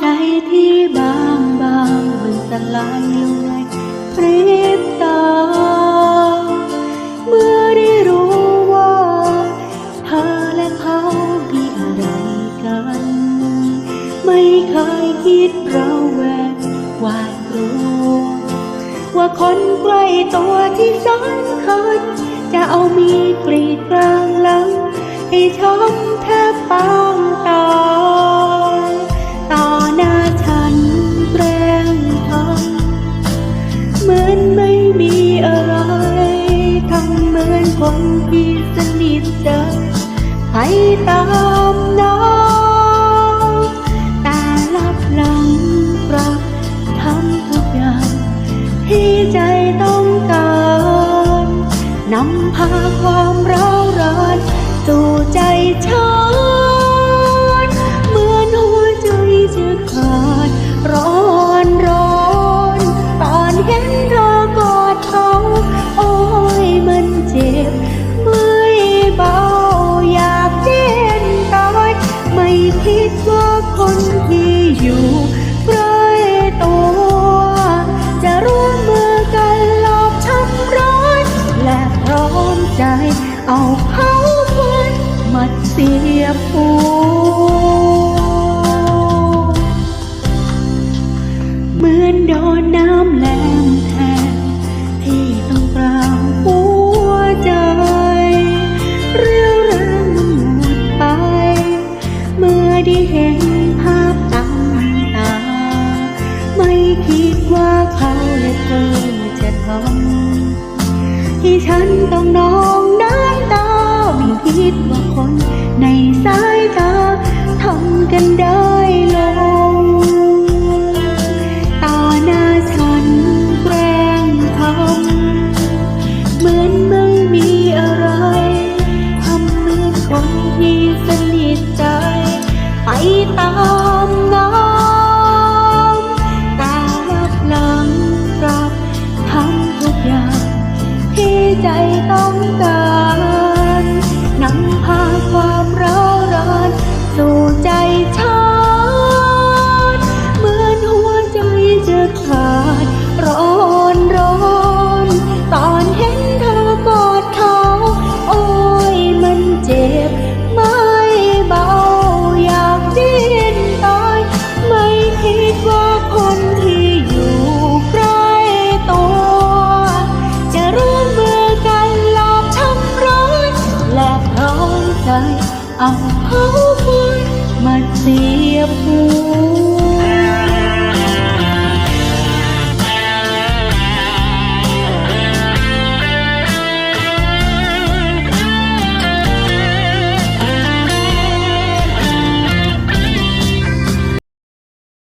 ใจที่บางบางมันสลายลงในพริบตา เมื่อได้รู้ว่าเธอและเขามีอะไรกัน ไม่เคยคิดเราแวงหวาดกลัวว่าคนใกล้ตัวที่สำคัญจะเอามีกรีดกลางหลังให้ช้ำแทบป ให้ตามน้องแต่ลับหลังปรับทำทุกอย่าง ที่ใจต้องการนำพาความรัก เอาเขาควันมาเสียบหัวเหมือนโดนน้ำแรงแทงที่ต้องกลางหัวใจ เรียวแรงมันหมดไป เมื่อได้เห็นภาพตามตา ไม่คิดว่าเขาและเธอจะทำที่ฉันต้องนอน chạy tông cả เอาเขาคนมาเสียบหัว